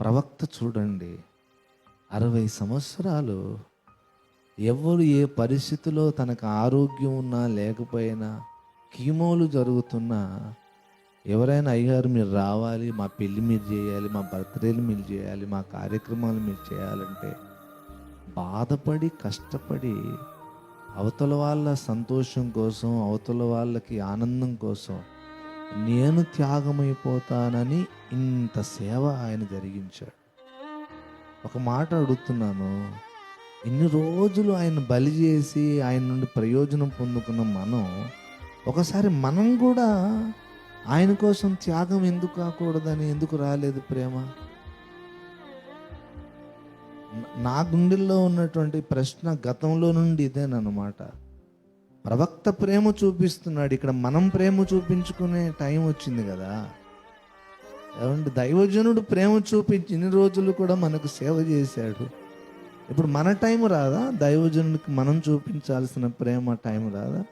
ప్రవక్త చూడండి అరవై సంవత్సరాలు ఎవరు ఏ పరిస్థితిలో తనకు ఆరోగ్యం ఉన్నా లేకపోయినా కీమోలు జరుగుతున్నా ఎవరైనా అయ్యారు మీరు రావాలి మా పెళ్ళి మీరు చేయాలి మా బర్త్డేలు మీరు చేయాలి మా కార్యక్రమాలు మీరు చేయాలంటే బాధపడి కష్టపడి అవతల వాళ్ళ సంతోషం కోసం అవతల వాళ్ళకి ఆనందం కోసం నేను త్యాగమైపోతానని ఇంత సేవ ఆయన జరిగించాడు. ఒక మాట అడుగుతున్నాను. ఇన్ని రోజులు ఆయన బలి చేసి ఆయన నుండి ప్రయోజనం పొందుకున్న మనం ఒకసారి మనం కూడా ఆయన కోసం త్యాగం ఎందుకు కాకూడదని ఎందుకు రాలేదు ప్రేమ? నా- గుండెల్లో ఉన్నటువంటి ప్రశ్న గతంలో నుండి ఇదేనమాట ప్రవక్త ప్రేమ చూపిస్తున్నాడు. ఇక్కడ మనం ప్రేమ చూపించుకునే టైం వచ్చింది కదా. ఏమంటే దైవజనుడు ప్రేమ చూపించి ఇన్ని రోజులు కూడా మనకు సేవ చేశాడు. ఇప్పుడు మన టైం రాదా? దైవజనుడికి మనం చూపించాల్సిన ప్రేమ టైం రాదా?